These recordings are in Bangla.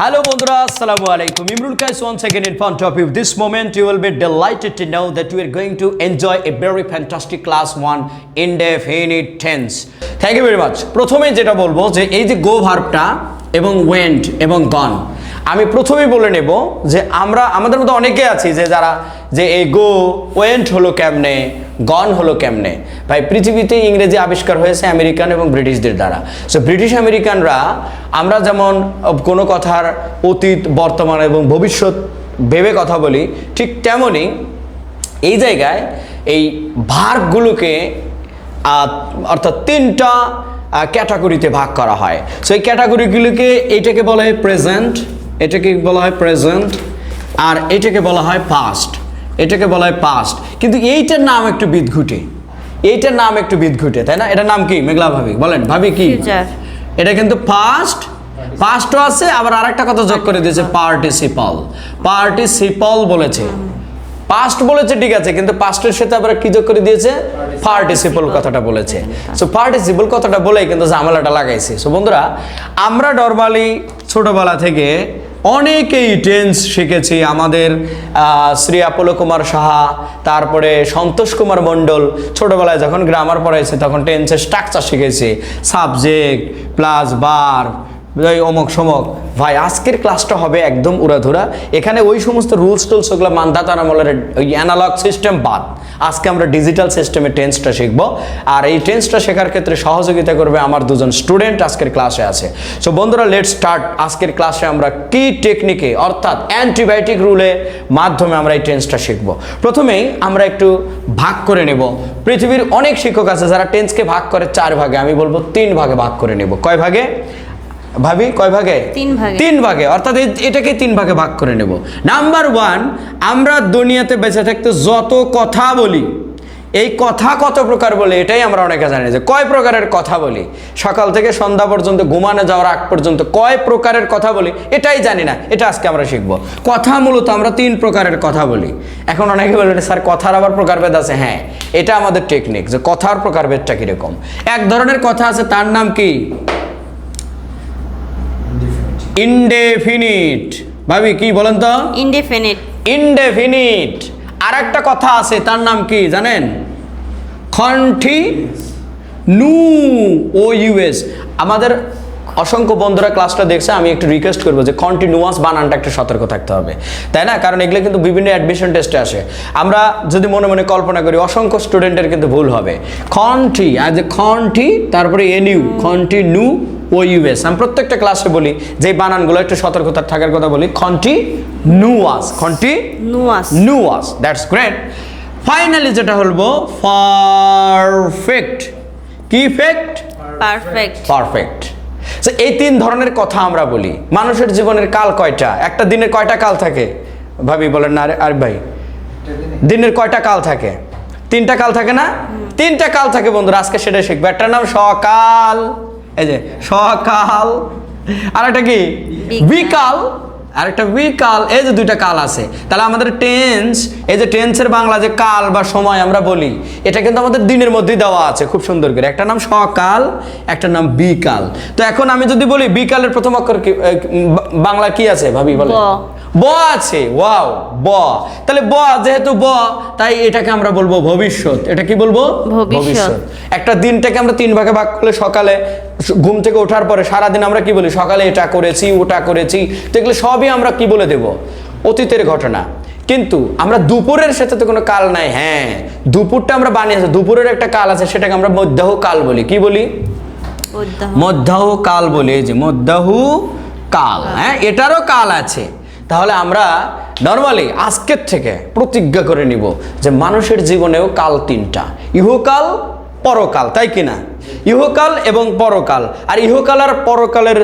Hello বন্ধুরা Assalamu আলাইকুম Imrul Kais once again in front of you this moment you will be delighted to know that you are going to enjoy a very fantastic class 1 indefinite tense thank you very much প্রথমে যেটা বলব যে এই যে গো ভার্বটা এবং went এবং গন আমি প্রথমেই বলে নেব যে আমরা আমাদের মধ্যে অনেকে আছি যে যারা যে এই গো ওয়েন্ট হলো কেমনে গন হলো কেমনে। ভাই পৃথিবীতে ইংরেজি আবিষ্কার হয়েছে আমেরিকান এবং ব্রিটিশদের দ্বারা। সো ব্রিটিশ আমেরিকানরা আমরা যেমন কোনো কথার অতীত বর্তমান এবং ভবিষ্যৎ ভেবে কথা বলি ঠিক তেমনই এই জায়গায় এই ভার্বগুলোকে আহ, অর্থাৎ তিনটা ক্যাটাগরিতে ভাগ করা হয়। সো এই ক্যাটাগরিগুলোকে এইটাকে বলা হয় প্রেজেন্ট এটাকে বলা হয় প্রেজেন্ট আর এটাকে বলা হয় পাস্ট এটাকে বলা হয় পাস্ট কিন্তু এইটার নাম একটু বিদঘুটে। এইটার নাম একটু বিদঘুটে তাই না? এটার নাম কি? মেঘলা ভাবি। বলেন ভাবি কি. এটা কিন্তু পাস্ট পাস্টও আছে আবার আরেকটা কথা যোগ করে দিয়েছে পার্টিসিপাল পার্টিসিপাল বলেছে। পাস্ট বলেছে ঠিক আছে কিন্তু পাস্টের সাথে আবার কি যোগ করে দিয়েছে? পার্টিসিপল কথাটা বলেছে। সো পার্টিসিপল কথাটা বলেই কিন্তু ঝামেলাটা লাগাইছে। সো বন্ধুরা আমরা নর্মালি ছোটবেলা থেকে অনেকেই টেন্স শিখেছি। আমাদের শ্রী আপল কুমার সাহা, তারপরে সন্তোষ কুমার মণ্ডল, ছোটবেলায় যখন গ্রামার পড়াইছে, তখন টেন্সের স্ট্রাকচার শিখেছি। সাবজেক্ট প্লাস বার অমক সমক। ভাই, আজকের ক্লাসটা হবে একদম উড়াধুরা। এখানে ওই সমস্ত রুলস টুলস ওগুলো মান্ধাতার আমলের ওই অ্যানালগ সিস্টেম বাদ। আজকে আমরা ডিজিটাল সিস্টেমে টেন্সটা শিখব। আর এই টেন্সটা শেখার ক্ষেত্রে সহযোগিতা করবে আমার দুজন স্টুডেন্ট আজকের ক্লাসে আছে। সো বন্ধুরা লেট স্টার্ট আজকের ক্লাসে আমরা কি টেকনিকে অর্থাৎ অ্যান্টিবায়োটিক রুলে মাধ্যমে আমরা এই টেন্সটা শিখব। প্রথমেই আমরা একটু ভাগ করে নেব। পৃথিবীর অনেক শিক্ষক আছে যারা টেন্সকে ভাগ করে চার ভাগে, আমি বলব তিন ভাগে ভাগ করে নেব। কয় ভাগে? ভাবি কয় ভাগে? তিন ভাগে। তিন ভাগে অর্থাৎ এটাকে তিন ভাগে ভাগ করে নেব। নাম্বার ওয়ান আমরা দুনিয়াতে বেঁচে থাকতে যত কথা বলি এই কথা কত প্রকার বলে এটাই আমরা অনেকে জানি যে কয় প্রকারের কথা বলি? সকাল থেকে সন্ধ্যা পর্যন্ত ঘুমানো যাওয়ার আগ পর্যন্ত কয় প্রকারের কথা বলি এটাই জানি না এটা আজকে আমরা শিখব। কথা মূলত আমরা তিন প্রকারের কথা বলি। এখন অনেকে বলবেন স্যার কথার আবার প্রকারভেদ আছে? হ্যাঁ এটা আমাদের টেকনিক যে কথার প্রকারভেদটা কীরকম? এক ধরনের কথা আছে তার নাম কি? ইনডেফিনিট ভাবি কি বলেন তো? ইনডেফিনিট ইনডেফিনিট আর একটা কথা আছে তার নাম কি জানেন? খন্টি নু ও ইউএস আমাদের অসংখ্য বন্ধুরা ক্লাসটা দেখছে আমি একটু রিকোয়েস্ট করব যে কন্টিনিউয়াস বানানটা একটু সতর্ক থাকতে হবে। তাই না? কারণ এগুলো কিন্তু বিভিন্ন অ্যাডমিশন টেস্টে আসে। আমরা যদি মনে মনে কল্পনা করি অসংখ্য স্টুডেন্টের কিন্তু ভুল হবে। খন্টি আজ খন্টি তারপরে এনইউ কন্টিনিউ ও ইউএস আমি প্রত্যেকটা ক্লাসে বলি যে বানানগুলো একটু সতর্কতা থাকার কথা বলি খন্টি নুয়াস খন্টি নুয়াস নুয়াস দ্যাটস গ্রেট ফাইনালি যেটা হলবো পারফেক্ট কি ফেক্ট পারফেক্ট পারফেক্ট সো এই তিন ধরনের কথা আমরা বলি। মানুষের জীবনের কাল কয়টা? একটা দিনের কয়টা কাল থাকে? ভাবি বলেন না আরে- আরে ভাই। দিনের কয়টা কাল থাকে? তিনটা কাল থাকে না? তিনটা কাল থাকে বন্ধুরা আজকে সেটা শিখবে। একটার নাম সকাল। এই যে সকাল আর একটা কি? বিকাল। আর একটা বিকাল এই যে দুইটা কাল আছে। তাহলে আমাদের টেন্স এই যে টেন্সের বাংলা যে কাল বা সময় আমরা বলি এটা কিন্তু আমাদের দিনের মধ্যেই দেওয়া আছে খুব সুন্দর করে। একটা নাম সকাল একটা নাম বিকাল। তো এখন আমি যদি বলি বিকালের প্রথম অক্ষর কি বাংলা কি আছে ভাবি বলে ব। আছে ওয়াও ব। তাহলে ব যেহেতু ব তাই এটাকে আমরা বলব ভবিষ্যৎ। এটা কি বলব? ভবিষ্যৎ। একটা দিনটাকে আমরা তিন ভাগে ভাগ করলে সকালে ঘুম থেকে ওঠার পরে সারাদিন আমরা কি বলি? সকালে এটা করেছি ওটা করেছি। তো এগুলো সবই আমরা কি বলে দেব? অতীতের ঘটনা। কিন্তু আমরা দুপুরের সাথে তো কোনো কাল নাই হ্যাঁ। দুপুরটা আমরা বানিয়েছি দুপুরের একটা কাল আছে সেটাকে আমরা মধ্যাহ কাল বলি। কি বলি? মধ্যাহ কাল বলি যে মধ্যাহ কাল হ্যাঁ এটারও কাল আছে। তাহলে আমরা নর্মালি আজকের থেকে প্রতিজ্ঞা করে নিব যে মানুষের জীবনেও কাল তিনটা। ইহকাল পরকাল, তাই কি না? ইহকাল এবং পরকাল। আর ইহকাল আর পরকালের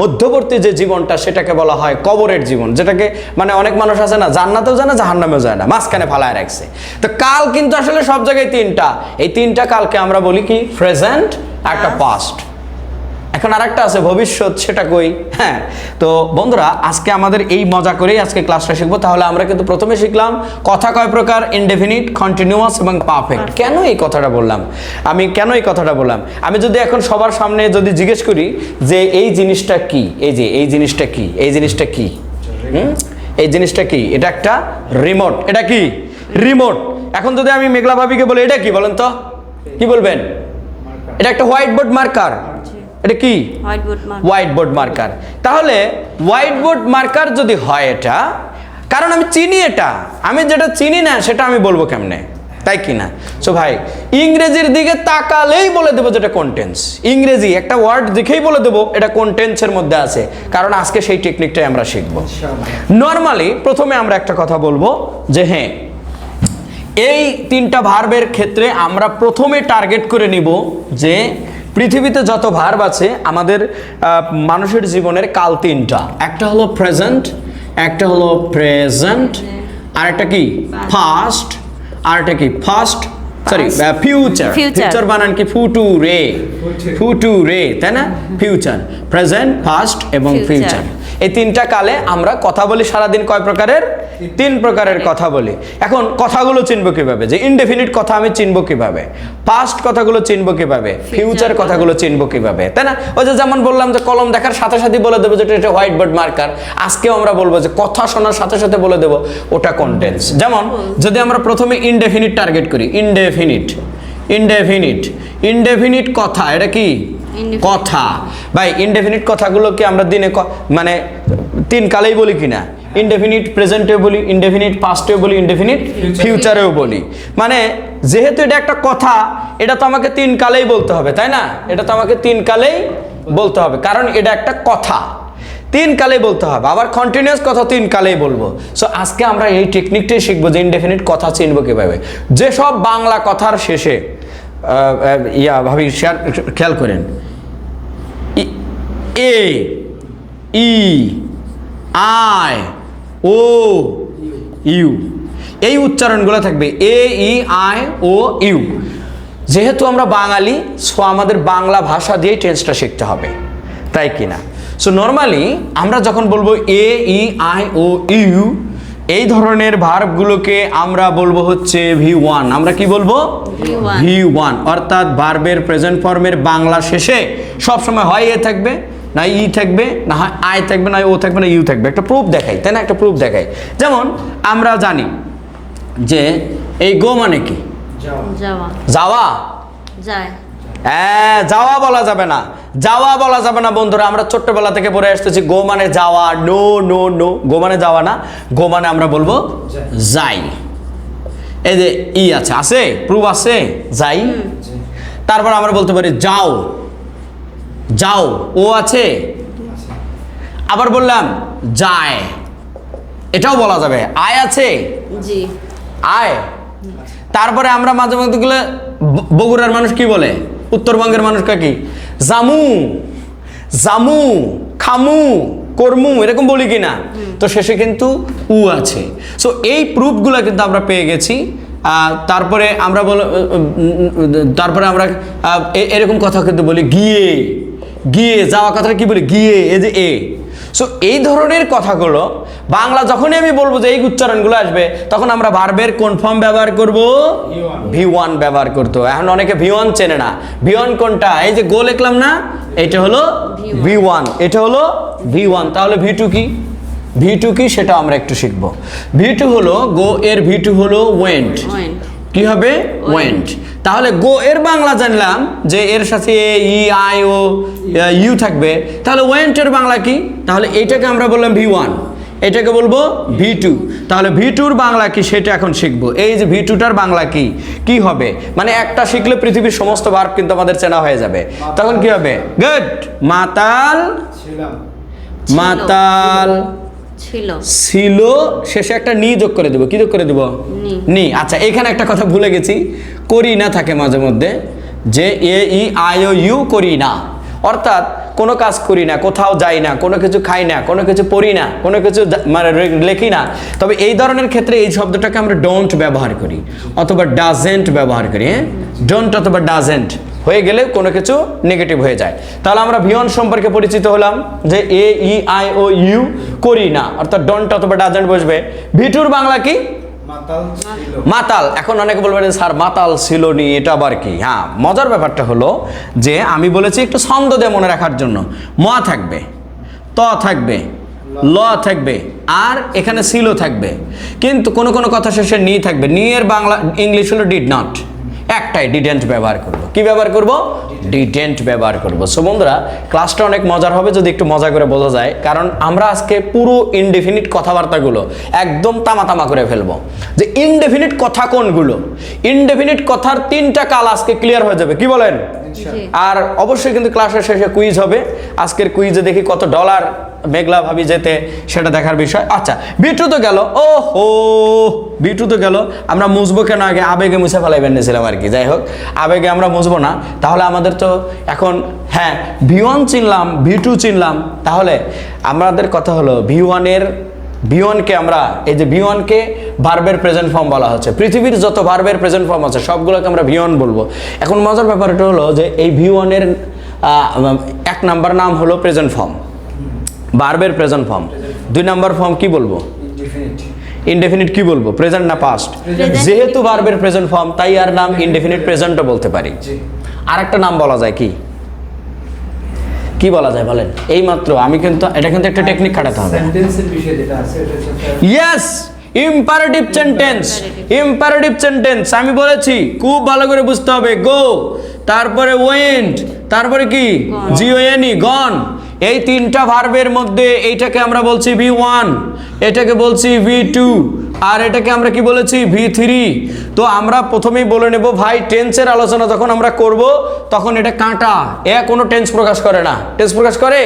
মধ্যবর্তী যে জীবনটা, সেটাকে বলা হয় কবরের জীবন, যেটাকে মানে অনেক মানুষ আছে না, জান্নাতেও যায় না, জাহান্নামেও যায় না, মাঝখানে ফালায় রাখছে। তো কাল কিন্তু আসলে সব জায়গায় তিনটা। এই তিনটা কালকে আমরা বলি কি? প্রেজেন্ট একটা পাস্ট এখন আরেকটা আছে ভবিষ্যৎ সেটা কই? হ্যাঁ তো বন্ধুরা আজকে আমাদের এই মজা করেই আজকে ক্লাসটা শিখব। তাহলে আমরা কিন্তু প্রথমে শিখলাম কথা কয় প্রকার ইনডেফিনিট কন্টিনিউয়াস এবং পারফেক্ট কেন এই কথাটা বললাম? আমি কেন এই কথাটা বললাম? আমি যদি এখন সবার সামনে যদি জিজ্ঞেস করি যে এই জিনিসটা কি? এই যে এই জিনিসটা কি? এই জিনিসটা কি? হুম? এই জিনিসটা কি? এটা একটা রিমোট এটা কি? রিমোট এখন যদি আমি মেঘলা ভাবিকে বলি এটা কি? বলেন তো। কি বলবেন? এটা একটা হোয়াইট বোর্ড মার্কার এটা কি? হোয়াইট বোর্ড মার্কার তাহলে হোয়াইট বোর্ড মার্কার যদি হয় এটা কারণ আমি চিনি এটা আমি যেটা চিনি না সেটা আমি বলব কেমনে? তাই কি না? সো ভাই ইংরেজির দিকে তাকালেই বলে দেবো যেটা কন্টেন্স ইংরেজি একটা ওয়ার্ড দেখেই বলে দেবো এটা কন্টেন্সের মধ্যে আছে কারণ আজকে সেই টেকনিকটাই আমরা শিখব। নর্মালি প্রথমে আমরা একটা কথা বলব যে হ্যাঁ এই তিনটা ভার্বের ক্ষেত্রে আমরা প্রথমে টার্গেট করে নিব যে পৃথিবীতে যত ভার্ব আছে আমাদের মানুষের জীবনের কাল তিনটা। একটা হলো প্রেজেন্ট একটা হলো প্রেজেন্ট আর একটা কি? ফাস্ট আর একটা কি ফাস্ট সরি ফিউচার ফিউচার বানান কি? ফুটু রে ফুটু রে তাই না? ফিউচার প্রেজেন্ট ফাস্ট এবং ফিউচার এই তিনটা কালে আমরা কথা বলি সারাদিন কয় প্রকারের? তিন প্রকারের কথা বলি। এখন কথাগুলো চিনবো কীভাবে? যে ইনডেফিনিট কথা আমি চিনবো কীভাবে? পাস্ট কথাগুলো চিনবো কীভাবে? ফিউচার কথাগুলো চিনবো কীভাবে? তাই না? ওই যে যেমন বললাম যে কলম দেখার সাথে সাথে বলে দেবো যেটা এটা হোয়াইট বোর্ড মার্কার আজকেও আমরা বলব যে কথা শোনার সাথে সাথে বলে দেবো ওটা কন্টেন্স যেমন যদি আমরা প্রথমে ইনডেফিনিট টার্গেট করি ইনডেফিনিট ইনডেফিনিট ইনডেফিনিট কথা এটা কি. কথা। ভাই ইনডেফিনিট কথাগুলো কি আমরা দিনে মানে তিন কালেই বলি কিনা? ইনডেফিনিট প্রেজেন্টেও বলি ইনডেফিনিট পাস্টেও বলি ইনডেফিনিট ফিউচারেও বলি। মানে যেহেতু এটা একটা কথা এটা তো আমাকে তিন কালেই বলতে হবে তাই না? এটা তো আমাকে তিন কালেই বলতে হবে কারণ এটা একটা কথা। তিন কালেই বলতে হবে আবার কন্টিনিউয়াস কথা তিন কালেই বলব। সো আজকে আমরা এই টেকনিকটাই শিখব যে ইনডেফিনিট কথা চিনবো কীভাবে। যেসব বাংলা কথার শেষে ইয়া, ভাবি শেয়ার খেয়াল করেন। A, E, I, O, U. এই উচ্চারণগুলো থাকবে এ, ই, আই, ও, ইউ। যেহেতু আমরা বাঙালি সো আমাদের বাংলা ভাষা দিয়েই টেন্সটা শিখতে হবে। তাই কি না সো নর্মালি আমরা যখন বলব এ, ই, আই, ও, ইউ এই ধরনের ভার্বগুলোকে আমরা বলব হচ্ছে ভি ওয়ান আমরা কি বলব? ভি ওয়ান অর্থাৎ ভার্বের প্রেজেন্ট ফর্মের বাংলা শেষে সবসময় হয় এ থাকবে না ই থাকবে না হয় আই থাকবে না ও থাকবে না ইউ থাকবে। একটা প্রুফ দেখাই তাই না? একটা প্রুফ দেখাই। যেমন আমরা জানি যে এই গো মানে কি? যাওয়া। যাওয়া। যায়। যাওয়া বলা যাবে না। যাওয়া বলা যাবে না বন্ধুরা। আমরা ছোট্টবেলা থেকে পড়ে আসতেছি গো মানে যাওয়া নো নো নো। গো মানে যাওয়া না গো মানে আমরা বলব যাই। এই যে ই আছে আছে? প্রুফ আছে? যাই। তারপর আমরা বলতে পারি যাও। যাও। ও আছে? আবার বললাম যায়। এটাও বলা যাবে। আয় আছে? আয়। তারপরে আমরা মাঝে মধ্যে বগুড়ার মানুষ কি বলে? উত্তরবঙ্গের মানুষ কি জামু জামু খামু কর্মু এরকম বলি কি না তো শেষে কিন্তু উ আছে। সো এই প্রুফগুলো কিন্তু আমরা পেয়ে গেছি। তারপরে আমরা বল তারপরে আমরা এরকম কথা কিন্তু বলি গিয়ে। গিয়ে যাওয়া কথাটা কি বলি? গিয়ে এ যে এ। সো এই ধরনের কথাগুলো বাংলা যখনই আমি বলব যে এই উচ্চারণগুলো আসবে, তখন আমরা ভার্বের কোন ফর্ম ব্যবহার করব? ভি ওয়ান ব্যবহার করতো এখন অনেকে ভি ওয়ান চেনে না। ভি ওয়ান কোনটা? এই যে গো লিখলাম না? এটা হলো ভি ওয়ান এটা হলো ভি ওয়ান তাহলে ভি টু কি? ভি টু কি? সেটা আমরা একটু শিখব। ভি টু হলো গো, এর ভি টু হলো ওয়েন্ট. কি হবে? ওয়েন্ট তাহলে গো এর বাংলা জানলাম যে এর সাথে ই আই ও ইউ থাকবে। তাহলে ওয়েন্ট এর বাংলা কি? তাহলে এইটাকে আমরা বললাম ভি ওয়ান এটাকে বলব ভি টু তাহলে ভি টুর বাংলা কি সেটা এখন শিখব। এই যে ভি টুটার বাংলা কি? কি হবে? মানে একটা শিখলে পৃথিবীর সমস্ত ভার্ব কিন্তু আমাদের চেনা হয়ে যাবে। তখন কি হবে? গুড মাতাল। মাতাল। ছিল। ছিল শেষে একটা নি যোগ করে দেবো। কি যোগ করে দেবো? নি। আচ্ছা এখানে একটা কথা ভুলে গেছি। করি না থাকে মাঝে মধ্যে। যে এ ই আই ও ইউ করি না। অর্থাৎ কোনো কাজ করি না কোথাও যাই না কোনো কিছু খাই না কোনো কিছু পড়ি না কোনো কিছু মানে লেখি না। তবে এই ধরনের ক্ষেত্রে এই শব্দটাকে আমরা ডোন্ট ব্যবহার করি অথবা ডাজেন্ট ব্যবহার করি হ্যাঁ? ডোন্ট অথবা ডাজেন্ট হয়ে গেলে কোনো কিছু নেগেটিভ হয়ে যায়। তাহলে আমরা ভিওন সম্পর্কে পরিচিত হলাম যে এ ই আই ও ইউ করি না। অর্থাৎ ডন্ট অথবা ডাজেন্ট বসবে। ভিটুর বাংলা কি? মাতাল এখন অনেকে বলবেন স্যার মাতাল ছিল নি এটা আবার কি? হ্যাঁ মজার ব্যাপারটা হলো যে আমি বলেছি একটু ছন্দ দিয়ে মনে রাখার জন্য। ম থাকবে ত থাকবে ল থাকবে আর এখানে ছিল থাকবে। কিন্তু কোনো কোনো কথা শেষে নি থাকবে। নি এর বাংলা ইংলিশ হলো ডিড নট একটাই ডিডেন্ট ব্যবহার করব। কি ব্যবহার করব? ডিডেন্ট ব্যবহার করব। সো বন্ধুরা ক্লাসটা অনেক মজার হবে যদি একটু মজা করে বোঝা যায়। কারণ আমরা আজকে পুরো ইনডেফিনিট কথাবার্তাগুলো একদম তামা তামা করে ফেলব। যে ইনডেফিনিট কথা কোনগুলো? ইনডেফিনিট কথার তিনটা কাল আজকে ক্লিয়ার হয়ে যাবে। কি বলেন? আর অবশ্যই কিন্তু ক্লাসের শেষে কুইজ হবে। আজকের কুইজে দেখি কত ডলার মেঘলা ভাবি যেতে সেটা দেখার বিষয়। আচ্ছা বিটু তো গেল। ও হো বিটু তো গেল। আমরা মুছবো কেন আগে? আবেগে মুছে ফেলাইবেন নিয়েছিলাম আর কি। যাই হোক আবেগে আমরা মুছবো না। তাহলে আমাদের তো এখন হ্যাঁ ভি ওয়ান চিনলাম ভি টু চিনলাম। তাহলে আমাদের কথা হলো ভি ওয়ানের ভি ওয়ানকে আমরা এই যে ভি ওয়ানকে ভার্বের প্রেজেন্ট ফর্ম বলা হচ্ছে। পৃথিবীর যত ভার্বের প্রেজেন্ট ফর্ম আছে সবগুলোকে আমরা বিওয়ান বলব। এখন মজার ব্যাপার এটা হলো যে এই ভি ওয়ানের এক নাম্বার নাম হলো প্রেজেন্ট ফর্ম ভার্বের প্রেজেন্ট ফর্ম দুই নাম্বার ফর্ম কি বলব? ইনডিফিনিট ইনডেফিনিট কি বলব? প্রেজেন্ট না পাস্ট যেহেতু ভার্বের প্রেজেন্ট ফর্ম তাই আর নাম ইনডেফিনিট প্রেজেন্টও বলতে পারি। আরেকটা নাম বলা যায় কি? কি বলা যায় বলেন? এই মাত্র আমি কিন্তু এটা কিন্তু একটা টেকনিক খাটাতে হবে। সেন্টেন্সের বিষয় যেটা আছে এটা yes imperative sentence imperative sentence আমি বলেছি খুব ভালো করে বুঝতে হবে। গো তারপরে ওয়েন্ট তারপরে কি? জিওএনই গন এই তিনটা ভার্বের মধ্যে এইটাকে আমরা বলছি ভি ওয়ান এটাকে বলছি ভি টু আর এটাকে আমরা কি বলেছি? ভি থ্রি তো আমরা প্রথমেই বলে নেব ভাই টেন্সের আলোচনা যখন আমরা করব তখন এটা কাঁটা। এ কোনো টেন্স প্রকাশ করে না। টেন্স প্রকাশ করে?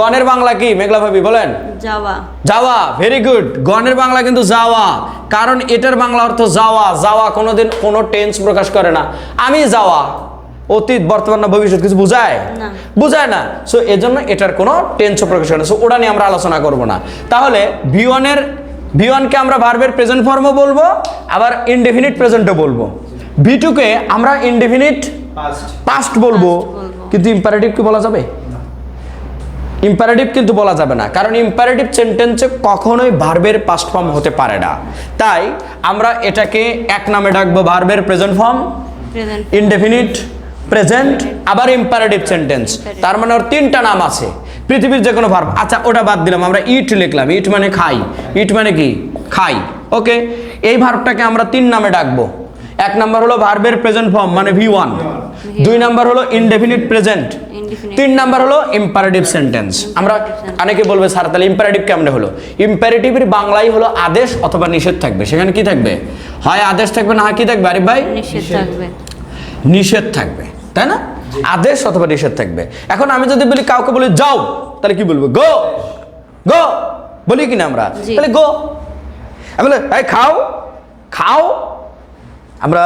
গনের বাংলা কি? মেঘলা ভাবি বলেন। যাওয়া যাওয়া ভেরি গুড গণের বাংলা কিন্তু যাওয়া কারণ এটার বাংলা অর্থ যাওয়া যাওয়া কোনোদিন কোনো টেন্স প্রকাশ করে না। আমি যাওয়া অতীত বর্তমান না ভবিষ্যৎ কিছু বুঝায়? না। বুঝায় না। সো এজন্য এটার কোনো টেন্সও প্রকাশ করে না। সো ওটা নিয়ে আমরা আলোচনা করব না। তাহলে ভিওয়ানের ভিওয়ানকে আমরা ভার্বের প্রেজেন্ট ফর্মও বলব আবার ইনডেফিনিট প্রেজেন্টও বলব। ভিটুকে আমরা ইনডেফিনিট পাস্ট পাস্ট বলব। কিন্তু ইম্পারেটিভ কি বলা যাবে? ইম্পারেটিভ কিন্তু বলা যাবে না। কারণ ইম্পারেটিভ সেন্টেন্সে কখনোই ভার্বের পাস্ট ফর্ম হতে পারে না। তাই আমরা এটাকে এক নামে ডাকবো ভার্বের প্রেজেন্ট ফর্ম ইনডেফিনিট প্রেজেন্ট আবার ইম্পারেটিভ সেন্টেন্স তার মানে ওর তিনটা নাম আছে। পৃথিবীর যে কোনো ভার্ব আচ্ছা ওটা বাদ দিলাম আমরা ইট লিখলাম। ইট মানে খাই। ইট মানে কি? খাই। ওকে এই ভার্বটাকে আমরা তিন নামে ডাকবো। এক নাম্বার হলো ভার্বের প্রেজেন্ট ফর্ম মানে ভি ওয়ান দুই নাম্বার হলো ইনডেফিনিট প্রেজেন্ট তিন নাম্বার হলো ইম্পারেটিভ সেন্টেন্স আমরা অনেকে বলবে স্যার তাহলে ইম্পারেটিভ কেমনে হলো? ইম্পারেটিভের বাংলাই হলো আদেশ অথবা নিষেধ থাকবে। সেখানে কি থাকবে? হয় আদেশ থাকবে না কি থাকবে? আরিফ ভাই নিষেধ থাকবে। নিষেধ থাকবে। তাই না? আদেশ অথবা নিষেধ থাকবে। এখন আমি যদি বলি কাউকে বলি যাও তাহলে কি বলব? গো গো বলি কিনা আমরা? তাহলে গো আমি বলি এই খাও খাও আমরা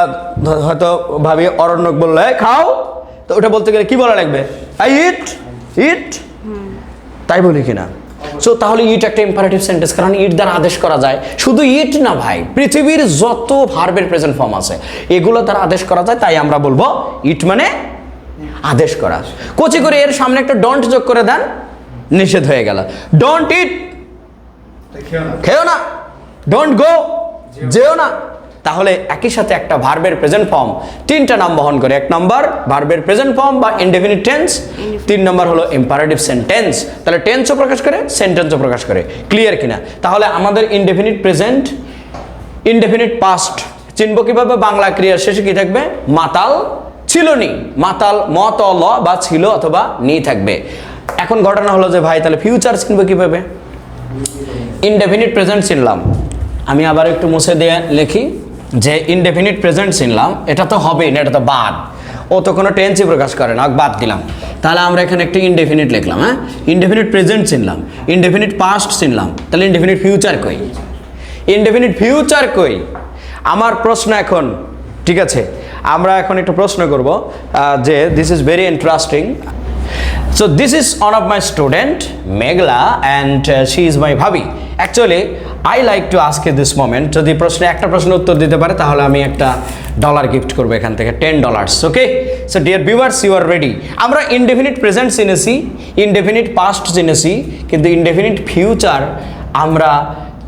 হয়তো ভাবি অরণ্যক বলল এই খাও তো ওটা বলতে গেলে কি বলা লাগবে? আই ইট ইট তাই বলি কিনা? সো তাহলে ইট একটা ইম্পারেটিভ সেন্টেন্স কারণ ইট দ্বারা আদেশ করা যায়। শুধু ইট না ভাই পৃথিবীর যত ভার্বের প্রেজেন্ট ফর্ম আছে এগুলো দ্বারা আদেশ করা যায় তাই আমরা বলব ইট মানে আদেশ করা। কচি করে এর সামনে একটা ডন্ট যোগ করে দেন নিষেধ হয়ে গেল। ডোন্ট ইট খেও না। খেও না। ডোন্ট গো যেও না। তাহলে একই সাথে একটা ভার্বের প্রেজেন্ট ফর্ম তিনটা নাম বহন করে। এক নম্বর ভার্বের প্রেজেন্ট ফর্ম বা ইনডেফিনিট টেন্স তিন নম্বর হলো ইম্পারেটিভ সেন্টেন্স তাহলে টেন্সও প্রকাশ করে সেন্টেন্সও প্রকাশ করে। ক্লিয়ার কিনা? তাহলে আমাদের ইনডেফিনিট প্রেজেন্ট ইনডেফিনিট পাস্ট চিনব কীভাবে? বাংলা ক্রিয়ার শেষে কি থাকবে? মাতাল ছিল নি। মাতাল মত ল বা ছিল অথবা নি থাকবে। এখন ঘটনা হলো যে, ভাই, তাহলে ফিউচার চিনব কীভাবে? ইনডেফিনিট প্রেজেন্ট চিনলাম। আমি আবার একটু মুছে দিয়ে লিখি। যে ইনডেফিনিট প্রেজেন্ট চিনলাম এটা তো হবেই না, এটা তো বাদ। ও তো কোনো টেন্সই প্রকাশ করে না, বাদ দিলাম। তাহলে আমরা এখানে একটু ইনডেফিনিট লিখলাম হ্যাঁ? ইনডেফিনিট প্রেজেন্ট চিনলাম ইনডেফিনিট পাস্ট চিনলাম তাহলে ইনডেফিনিট ফিউচার কই? ইনডেফিনিট ফিউচার কই? আমার প্রশ্ন এখন, ঠিক আছে? আমরা এখন একটু প্রশ্ন করব যে this is very interesting so this is one of my student Meghla and she is my bhabi. Bhabi. Actually, like to ask you this যদি প্রশ্নে একটা প্রশ্ন উত্তর দিতে পারে তাহলে আমি একটা ডলার গিফট করব এখান থেকে ten dollars okay so dear viewers you are ready আমরা ইনডেফিনিট প্রেজেন্ট চিনেছি ইনডেফিনিট পাস্ট চিনেছি কিন্তু ইনডেফিনিট ফিউচার আমরা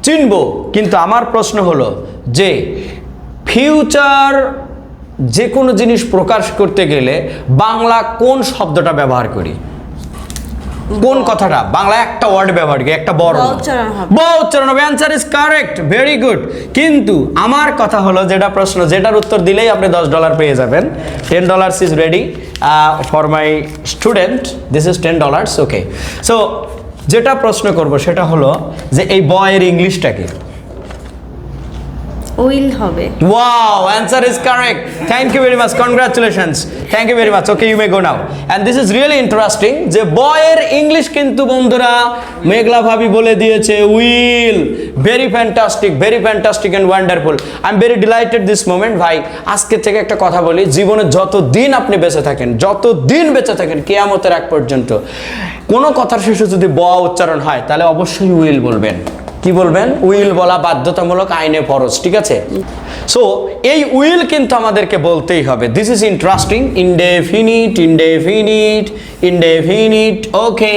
চিনব। কিন্তু আমার প্রশ্ন হলো যে ফিউচার যে কোনো জিনিস প্রকাশ করতে গেলে বাংলা কোন শব্দটা ব্যবহার করি? কোন কথাটা? বাংলা একটা ওয়ার্ড ব্যবহার করে একটা বড় ব উচ্চারণ হবে। Answer is correct very good কিন্তু আমার কথা হলো যেটা প্রশ্ন যেটার উত্তর দিলেই আপনি দশ ডলার পেয়ে যাবেন। Ten dollars is ready for my student this is ten dollars okay so যেটা প্রশ্ন করব সেটা হলো যে এই বয়ের ইংলিশটা কি? উইল হবে Wow, answer is correct. Thank you very much. Congratulations. Thank you very much. Okay, you may go now. And this is really interesting যে বয়ের ইংলিশ কিন্তু বন্ধুরা মেঘলা ভাবি বলে দিয়েছে will very fantastic very fantastic and wonderful I am very delighted this moment ভাই আজকে থেকে একটা কথা বলি জীবনে যত দিন আপনি বেঁচে থাকেন যত দিন বেঁচে থাকেন কেয়ামতের এক পর্যন্ত কোনো কথার শেষে যদি ব উচ্চারণ হয় তাহলে অবশ্যই উইল বলবেন কি বলবেন? উইল বলা বাধ্যতামূলক আইনে ফরজ, ঠিক আছে? সো এই উইল কিন্তু আমাদেরকে বলতেই হবে। This is interesting indefinite indefinite indefinite okay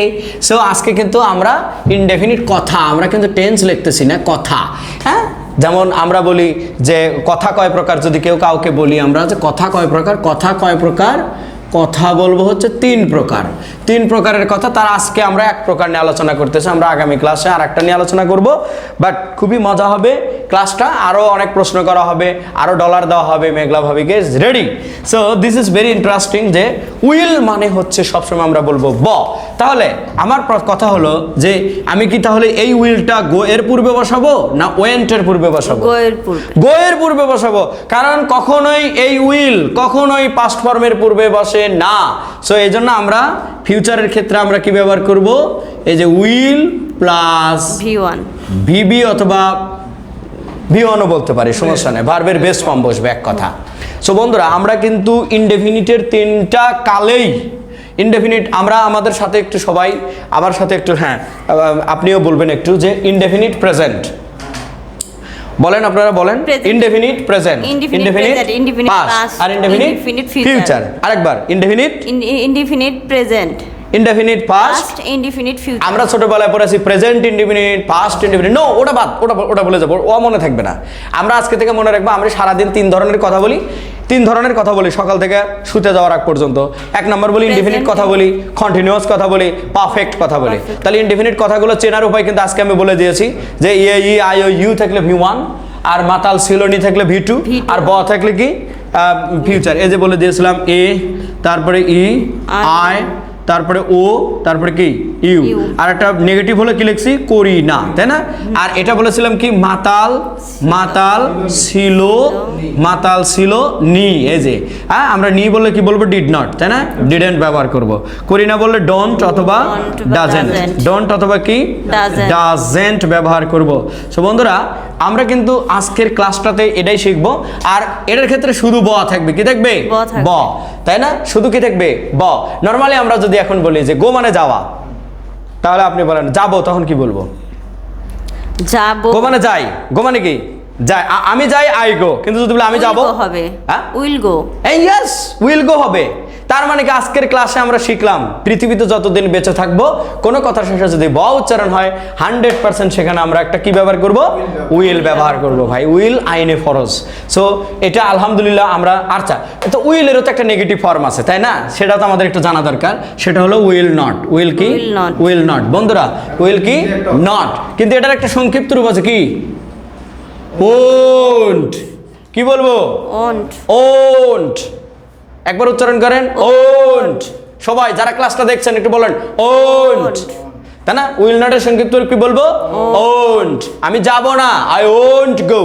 so আজকে কিন্তু আমরা ইনডেফিনিট কথা, আমরা কিন্তু টেন্স লিখতেছি না, কথা হ্যাঁ? যেমন আমরা বলি যে, কথা কয় প্রকার যদি কেউ কাউকে বলি আমরা, যে কথা কয় প্রকার, কথা কয় প্রকার কথা বলব হচ্ছে তিন প্রকার। তিন প্রকারের কথা তার আজকে আমরা এক প্রকার নিয়ে আলোচনা করতেছি। আমরা আগামী ক্লাসে আর একটা নিয়ে আলোচনা করব। বাট খুবই মজা হবে। ক্লাসটা আরও অনেক প্রশ্ন করা হবে আরও ডলার দেওয়া হবে মেঘলা ভাবিকে ready so this is very interesting যে উইল মানে হচ্ছে সবসময় আমরা বলব ব। তাহলে আমার কথা হলো যে আমি কি তাহলে এই উইলটা গো এর পূর্বে বসাবো না ওয়েন্টের পূর্বে বসাবো? পূর্বে। গোয়ের পূর্বে বসাবো। কারণ কখনোই এই উইল কখনোই পাস্ট ফর্মের পূর্বে বসে না। সো এই জন্য আমরা ফিউচারের ক্ষেত্রে আমরা কি ব্যবহার করব? এই যে উইল প্লাস ভি ওয়ান ভিবি অথবা ভিওয়ানও বলতে পারি সমস্যা নেই। ভার্বের বেস ফর্ম বসবে এক কথা। সো বন্ধুরা আমরা কিন্তু ইনডেফিনিটের তিনটা কালেই ইনডেফিনিট আমরা আমাদের সাথে একটু সবাই আমার সাথে একটু হ্যাঁ আপনিও বলবেন একটু যে ইনডেফিনিট প্রেজেন্ট বলেন আপনারা বলেন. Indefinite present indefinite indefinite past আর ইনডেফিনিট. ফিউচার আরেকবার. Indefinite indefinite present indefinite past indefinite future আমরা ছোটবেলায় পড়েছি present indefinite past indefinite no ওটা বাদ ওটা ওটা বলে যাব ও মনে থাকবে না। আমরা আজকে থেকে মনে রাখব আমরা সারাদিন তিন ধরনের কথা বলি। তিন ধরনের কথা বলি সকাল থেকে শুতে যাওয়ার আগ পর্যন্ত। এক নম্বর বলি ইনডিফিনিট কথা বলি কন্টিনিউয়াস কথা বলি পারফেক্ট কথা বলি। তাহলে ইনডিফিনিট কথাগুলো চেনার উপায় কিন্তু আজকে আমি বলে দিয়েছি যে ইয়ে ই আই ও ইউ থাকলে ভি ওয়ান আর মাতাল সিলোনি থাকলে ভি টু আর ব থাকলে কি? ফিউচার এই যে বলে দিয়েছিলাম এ তারপরে ই আই তারপরে ও তারপরে কি? ইউ। আর একটা নেগেটিভ হলো কি লিখছি? করি না তাই না? আর এটা বলেছিলাম কি? মাতাল মাতাল ছিল মাতাল ছিল নি এই যে। হ্যাঁ আমরা নি বললে কি বলব? ডিড নট তাই না? ডিডেন্ট ব্যবহার করব। করি না বললে ডোন্ট অথবা ডাজেন্ট। ডোন্ট অথবা কি। ডাজেন্ট ব্যবহার করব। সো বন্ধুরা আমরা কিন্তু আজকের ক্লাসটাতে এটাই শিখব। আর এটার ক্ষেত্রে শুধু ব থাকবে কি থাকবে? ব তাই না? শুধু কি থাকবে? ব। নর্মালি আমরা যদি এখন বলি যে গো মানে যাওয়া তাহলে আপনি বলেন যাব তখন কি বলব? যাব। গো মানে যাই। গো মানে কি? যাই আমি যাই আই গো কিন্তু যদি বলে আমি Will যাব? go হবে। হ্যাঁ? উইল গো এই ইয়েস উইল গো হবে। তার মানে কি আজকের ক্লাসে আমরা শিখলাম পৃথিবীতে যতদিন বেঁচে থাকব কোনো কথার শেষে যদি ব উচ্চারণ হয় হান্ড্রেড পার্সেন্ট সেখানে আমরা একটা কি ব্যবহার করব? উইল ব্যবহার করব ভাই। উইল আইনে ফরজ সো এটা আলহামদুলিল্লাহ আমরা আচ্ছা তো উইলেরও তো একটা নেগেটিভ ফর্ম আছে তাই না? সেটা তো আমাদের একটু জানা দরকার। সেটা হলো উইল নট উইল কি? উইল নট বন্ধুরা উইল কি? নট কিন্তু এটার একটা সংক্ষিপ্ত রূপ আছে কি? ওন্ট। কি বলব? ওন্ট। ওন্ট। একবার উচ্চারণ করেন ওন্ট। সবাই যারা ক্লাসটা দেখছেন একটু বলেন ওন্ট। তাই না? উইল নটের সংক্ষিপ্ত রূপ কি বলব? ওন্ট। আমি যাব না আই ওন্ট গো।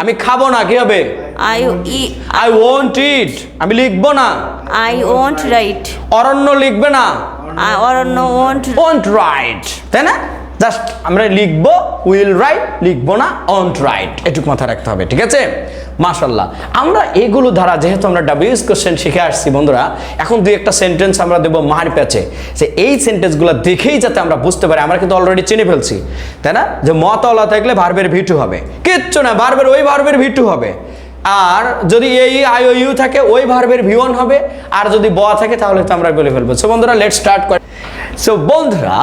আমি খাব না কি হবে? I I won't eat. আমি লিখব না। I won't write. অরণ্য লিখবে না। Aranya won't won't write. তাই না? জাস্ট আমরা লিখব উইল রাইট লিখব না অন্ট রাইট এটুকু মাথায় রাখতে হবে, ঠিক আছে? মাশাল্লাহ আমরা এগুলো ধারা যেহেতু আমরা ডাব্লিউএস কোশ্চেন শিখে আসছি, বন্ধুরা, এখন দুই একটা সেন্টেন্স আমরা দেবো মার প্যাচে যে এই সেন্টেন্সগুলো দেখেই যাতে আমরা বুঝতে পারি, আমরা কিন্তু অলরেডি চিনে ফেলছি। তাই না? যে মতলা থাকলে ভার্বের ভিটু হবে। কিচ্ছু না ভার্বের ওই ভার্বের ভিটু হবে। আর যদি এই আই ও ইউ থাকে, ওই ভার্বের ভি ওয়ান হবে। আর যদি ব থাকে, তাহলে তো আমরা বলে ফেলব। সো বন্ধুরা লেট স্টার্ট করে সো বন্ধুরা,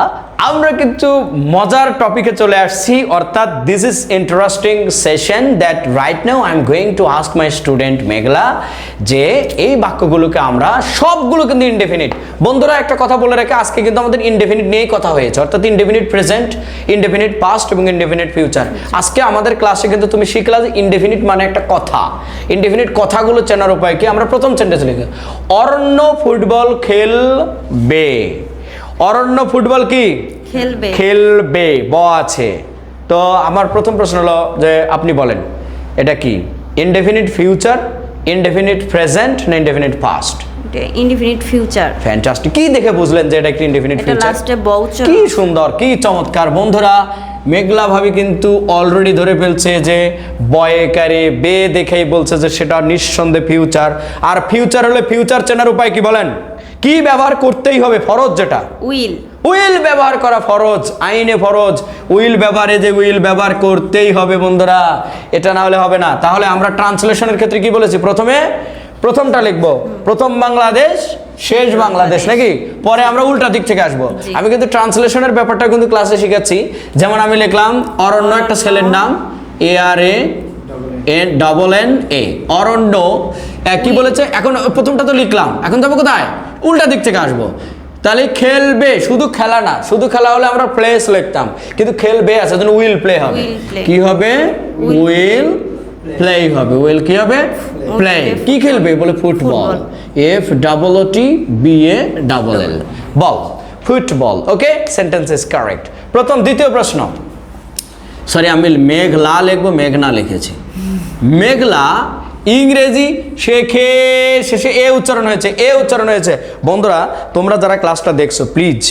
আমরা কিন্তু মজার টপিকে চলে আসছি। অর্থাৎ this is interesting session that right now I am going to ask my student Meghla যে এই বাক্যগুলোকে আমরা সবগুলো কিন্তু ইনডেফিনিট বন্ধুরা, একটা কথা বলে রেখে আজকে কিন্তু আমাদের ইনডেফিনিট নিয়েই কথা হয়েছে। অর্থাৎ ইনডেফিনিট প্রেজেন্ট ইনডেফিনিট পাস্ট এবং ইনডেফিনিট ফিউচার আজকে আমাদের ক্লাসে কিন্তু তুমি শিখলা যে ইনডেফিনিট মানে একটা কথা। ইনডেফিনিট কথাগুলো চেনার উপায় কি? আমরা প্রথম সেন্টেন্স লিখি। অরণ্য ফুটবল খেলবে। অরণ্য ফুটবল কি? খেলবে। খেলবে ব আছে। তো আমার প্রথম প্রশ্ন হলো যে আপনি বলেন এটা কি? ইনডেফিনিট ফিউচার ইনডেফিনিট প্রেজেন্ট না indefinite past indefinite future fantastic কি দেখে বুঝলেন যে এটা কি ইনডেফিনিট ফিউচার লাস্টে কি সুন্দর কি চমৎকার। বন্ধুরা মেঘলা ভাবি কিন্তু অলরেডি ধরে ফেলছে যে বয়ে বয়েকারে বে দেখেই বলছে যে সেটা নিঃসন্দেহে ফিউচার আর ফিউচার হলে ফিউচার চেনার উপায় কি বলেন? কি ব্যবহার করতেই হবে? ফরজ যেটা। উইল। উইল ব্যবহার করা ফরজ আইনে ফরজ। উইল ব্যবহারে যে উইল ব্যবহার করতেই হবে বন্ধুরা এটা না হলে হবে না। তাহলে আমরা ট্রান্সলেশনের ক্ষেত্রে কি বলেছি? প্রথমে প্রথমটা লিখব। প্রথম বাংলাদেশ শেষ বাংলাদেশ নাকি? পরে আমরা উল্টা দিক থেকে আসব। আমি কিন্তু ট্রান্সলেশনের ব্যাপারটা কিন্তু ক্লাসে শিখাচ্ছি যেমন আমি লিখলাম অরণ্য একটা ছেলের নাম A R A N double N A Aranya কি বলেছে? এখন প্রথমটা তো লিখলাম এখন যাব কোথায়? উল্টা দিক থেকে আসব। তাহলে খেলবে শুধু খেলা না শুধু খেলা হলে আমরা প্লেস লিখতাম। কিন্তু খেলবে আছে উইল প্লে হবে। কি হবে? উইল প্লে হবে। উইল কি হবে? প্লে কি খেলবে? বলে football. F double O T B A double L ball football okay sentence is correct প্রথম দ্বিতীয় প্রশ্ন। সরি আমি মেঘলা লিখব মেঘনা লিখেছি। মেঘলা ইংরেজি শেখে শেষে এ উচ্চারণ হয়েছে এ উচ্চারণ হয়েছে। বন্ধুরা তোমরা যারা ক্লাসটা দেখছ প্লিজ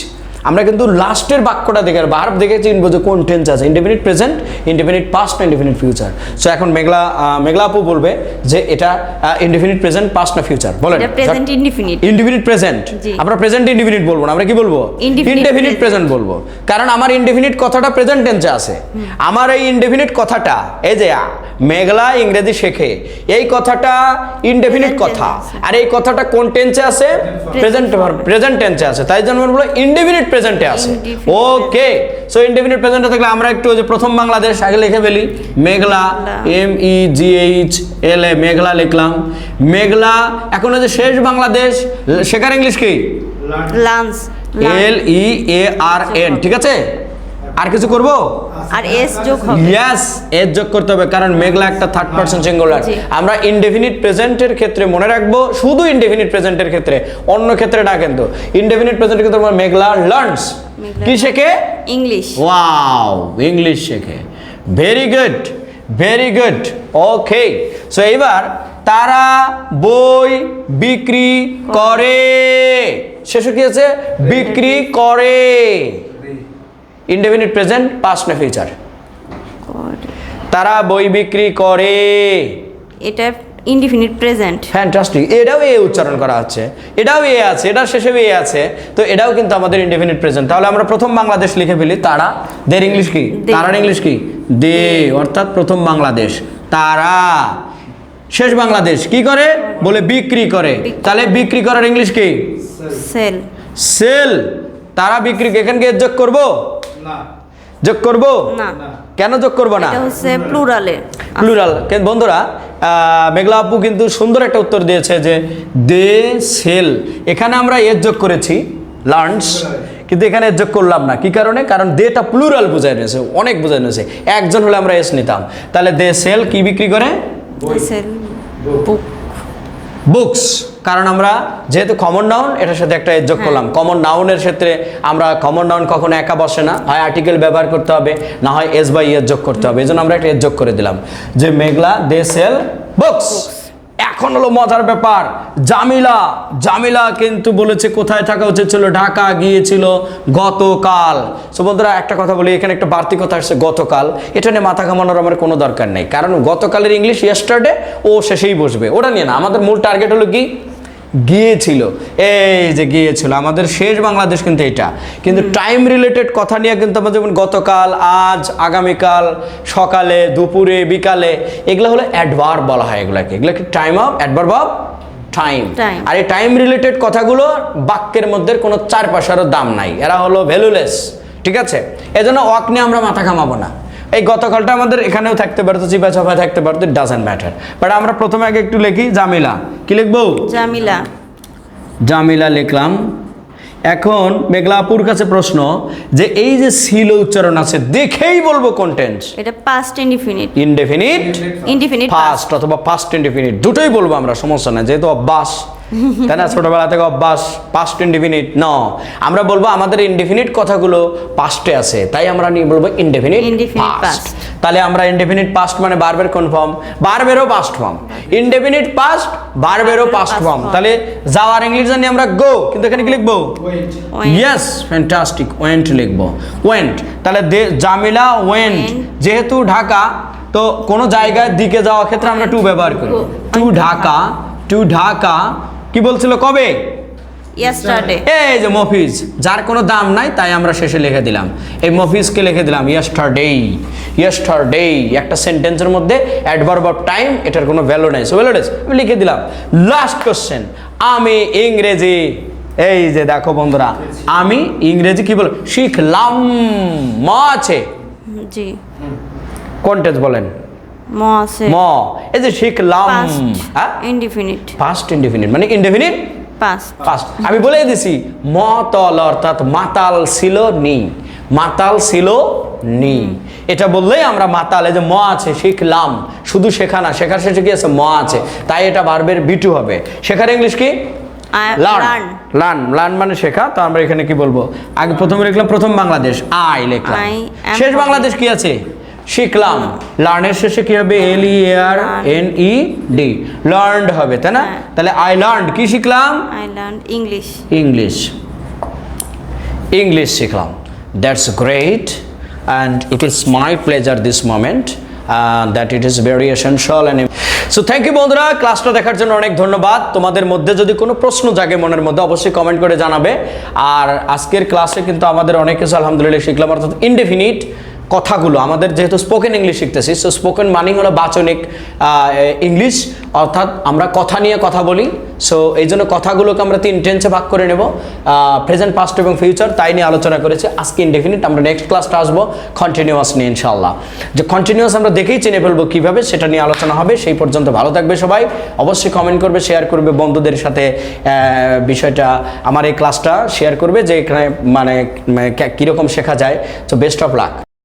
আমরা কিন্তু লাস্টের বাক্যটা দেখে বার্ব দেখে চিনবো যে কোন টেন্স আছে ইন্ডিপেন্ডেন্ট প্রেজেন্ট ইন্ডিপেন্ডেন্ট পাস্ট না ইন্ডিপেন্ডেন্ট ফিউচার সো এখন মেঘলা মেঘলা আপু বলবে যে এটা ইন্ডিপেন্ডেন্ট প্রেজেন্ট পাস্ট না ফিউচার বলেন। প্রেজেন্ট ইনডিফিনিট ইনডিফিনিট প্রেজেন্ট আমরা প্রেজেন্ট ইনডিফিনিট বলব না। আমরা কি বলব? ইনডেফিনিট। প্রেজেন্ট বলব। কারণ আমার ইনডেফিনিট কথাটা প্রেজেন্ট টেন্সে আছে। আমার এই ইনডেফিনিট কথাটা এই যে মেঘলা ইংরেজি শেখে এই কথাটা ইনডেফিনিট কথা। আর এই কথাটা কোন টেন্সে আছে? প্রেজেন্ট প্রেজেন্ট টেন্সে আছে। তাই জন্য বলব ইনডেফিনিট প্রেজেন্টে আছে। ওকে সো ইনডেফিনিট প্রেজেন্টে থাকলে আমরা একটু ওই যে প্রথম বাংলাদেশ আগে লিখে ফেলি। মেঘলা। M E G H L এ মেঘলা লিখলাম। মেঘলা এখন যে শেষ বাংলাদেশ শেখার ইংলিশ কি? লাঞ্চ এল ই এ আর এন ঠিক আছে? আর কিছু করব? আর এস যোগ হবে। ইয়েস এর যোগ করতে হবে কারণ মেঘলা একটা থার্ড পারসন সিঙ্গুলার আমরা ইনডেফিনিট প্রেজেন্টের ক্ষেত্রে মনে রাখব শুধু ইনডেফিনিট প্রেজেন্টের ক্ষেত্রে অন্য ক্ষেত্রে না কিন্তু। ইনডেফিনিট প্রেজেন্টের ক্ষেত্রে আমরা মেঘলা লার্নস কি শেখে? ইংলিশ ওয়াও ইংলিশ শেখে। Very good very good okay so এবার তারা বই বিক্রি করে। শেষে কি আছে বিক্রি করে। ইনডেফিনিট প্রেজেন্ট পাস্ট না ফিউচার তারা বই বিক্রি করে। এটা ইনডিফিনিট প্রেজেন্ট। ফ্যান্টাস্টিক এটাও এ উচ্চারণ করা হচ্ছে এটাও এ আছে এটার শেষে এ আছে। তো এটাও কিন্তু আমাদের ইনডেফিনিট প্রেজেন্ট। তাহলে আমরা প্রথম বাংলাদেশ লিখে ফেলি। তারা দের ইংলিশ কি। তারার ইংলিশ কি? দে অর্থাৎ প্রথম বাংলাদেশ। তারা শেষ বাংলাদেশ। কি করে? বলে বিক্রি করে। তাহলে বিক্রি করার ইংলিশ কি? সেল। সেল। তারা বিক্রি এখানে কি যোগ করব? যোগ করব? না। কেন যোগ করব না? এটা হচ্ছে প্লুরালে। প্লুরাল। কিন্তু বন্ধুরা মেঘলা আপু কিন্তু সুন্দর একটা উত্তর দিয়েছে যে দে সেল। এখানে আমরা এর যোগ করেছি লার্নস। কিন্তু এখানে এর যোগ করলাম না। কি কারণে? কারণ দেটা প্লুরাল বোঝায় নিয়েছে অনেক বোঝায় নিয়েছে একজন হলে আমরা এস নিতাম। তাহলে দে সেল কি বিক্রি করে? সেল। বুক। বুক। বুকস। কারণ আমরা যেহেতু কমন নাউন এটার সাথে একটা যোগ করলাম। কমন নাউনের ক্ষেত্রে আমরা কমন নাউন কখনো একা বসে না। হয় আর্টিকেল ব্যবহার করতে হবে না হয় এস বাই এর যোগ করতে হবে। এই জন্য আমরা একটা এর যোগ করে দিলাম। যে মেঘলা দে সেল বুকস এখন হলো মজার ব্যাপার। জামিলা জামিলা কিন্তু বলেছে কোথায় থাকা উচিত ছিল? ঢাকা গিয়েছিল গতকাল। সো বন্ধুরা একটা কথা বলি এখানে একটা বাড়তি কথা আসছে গতকাল। এটা নিয়ে মাথা ঘামানোর আমার কোনো দরকার নেই। কারণ গতকালের ইংলিশ ইয়েস্টারডে ও শেষেই বসবে। ওটা নিয়ে না আমাদের মূল টার্গেট হলো কি? গিয়েছিল। এই যে গিয়েছিল আমাদের শেষ বাংলাদেশ কিন্তু এটা কিন্তু টাইম রিলেটেড কথা নিয়ে কিন্তু আমরা যেমন গতকাল আজ আগামীকাল সকালে দুপুরে বিকালে এগুলো হলো অ্যাডভার্ব বলা হয় এগুলাকে। এগুলোকে time of adverb of time. আর এই টাইম রিলেটেড কথাগুলো বাক্যের মধ্যে কোনো চার পয়সারও দাম নাই। এরা হলো ভ্যালুলেস ঠিক আছে? এজন্য অক নিয়ে আমরা মাথা ঘামাবো না। এই গতকালটা আমাদের এখানেও থাকতে পারতো চিপা চাপা থাকতে পারতো ইট ডাজেন্ট ম্যাটার বাট আমরা প্রথমে আগে একটু লিখি জামিলা। কি লিখব? জামিলা। জামিলা লিখলাম। এখন মেঘলাপুর কাছে প্রশ্ন যে এই যে সিল উচ্চারণ আছে দেখেই বলব কন্টেন্ট এটা past indefinite indefinite indefinite past অথবা পাস্ট ইনডিফিনিট দুটোই বলব আমরা সমস্যা নাই যেহেতু অভ্যাস। তাই না? ছোটবেলা থেকে অভ্যাস পাস্ট ইনডিফিনিট ন আমরা বলব আমাদের ইনডিফিনিট কথাগুলো পাস্টে আছে তাই আমরা নিয়ে বলব ইনডেফিনিট Indefinite পাস্ট তাহলে আমরা ইনডেফিনিট পাস্ট মানে বারবের কনফার্ম ফর্ম বারবেরও পাস্ট ফর্ম ইনডেফিনিট পাস্ট বারবেরও পাস্ট ফর্ম তাহলে যাওয়ার ইংলিশ জানি আমরা গো কিন্তু এখানে কি লিখব? ইয়েস ফ্যান্টাস্টিক ওয়েন্ট লিখব। ওয়েন্ট তাহলে দে- জামিলা ওয়েন্ট যেহেতু ঢাকা তো কোনো জায়গায় দিকে যাওয়ার ক্ষেত্রে আমরা টু ব্যবহার করি। টু ঢাকা টু ঢাকা কি বলছিল কবে? ইয়াস্টারডে এই যে মফিজ যার কোনো দাম নাই তাই আমরা শেষে লিখে দিলাম। এই মফিজকে লিখে দিলাম ইয়েস্টারডেই ইয়েস্টারডেই একটা সেন্টেন্সের মধ্যে অ্যাডভার্ব অফ টাইম এটার কোনো ভ্যালু নাই। সো ভ্যালু আমি লিখে দিলাম লাস্ট কোশ্চেন আমি ইংরেজি এই যে দেখো বন্ধুরা আমি ইংরেজি কি বল শিখলাম ম আছে। জি। বলেন? ম আছে। ম এই যে শিখলাম হ্যাঁ? ইনডিফিনিট ফার্স্ট ইনডিফিনিট মানে ইনডিফিনিট পাস্ট ফার্স্ট আমি বলে দিছি মতল অর্থাৎ মাতাল ছিল নি মাতাল ছিল নি এটা বললেই আমরা মাতাল এই যে ম আছে শিখলাম শুধু শেখা না শেখার শেষে কি আছে? ম আছে। তাই এটা বারবের বিটু হবে। শেখার ইংলিশ কি? লার্ন লার্ন লার্ন মানে শেখা তো আমরা এখানে কি বলব? আগে প্রথমে লিখলাম প্রথম বাংলাদেশ আই লিখলাম। শেষ বাংলাদেশ কি আছে? শিখলাম। লার্নের শেষে কি হবে? L E R N E D learned হবে তাই না? হ্যাঁ। তাহলে আই লার্ন কি শিখলাম? I learn English English English শিখলাম। That's great and it is my pleasure this moment that it is very essential and so thank you বন্ধুরা ক্লাসটা দেখার জন্য অনেক ধন্যবাদ। তোমাদের মধ্যে যদি কোনো প্রশ্ন জাগে মনের মধ্যে অবশ্যই কমেন্ট করে জানাবে। আর আজকের ক্লাসে কিন্তু আমাদের অনেক কিছু আলহামদুলিল্লাহ শিখলাম অর্থাৎ ইনডেফিনিট কথাগুলো। আমাদের যেহেতু স্পোকেন ইংলিশ শিখতেছি সো স্পোকেন মানিং হলো বাচনিক ইংলিশ অর্থাৎ আমরা কথা নিয়ে কথা বলি। সো এই জন্য কথাগুলোকে আমরা তিন টেন্সে ভাগ করে নেব। প্রেজেন্ট পাস্ট এবং ফিউচার তাই নিয়ে আলোচনা করেছি। আজকে ইনডেফিনিট আমরা নেক্সট ক্লাসটা আসব কন্টিনিউয়াস নিয়ে ইনশাল্লাহ যে কন্টিনিউয়াস আমরা দেখেই চিনে ফেলব কীভাবে, সেটা নিয়ে আলোচনা হবে, সেই পর্যন্ত ভালো থাকবে সবাই। অবশ্যই কমেন্ট করবে শেয়ার করবে বন্ধুদের সাথে বিষয়টা আমার এই ক্লাসটা শেয়ার করবে যে এখানে মানে মানে কীরকম শেখা যায়। তো বেস্ট অফ লাক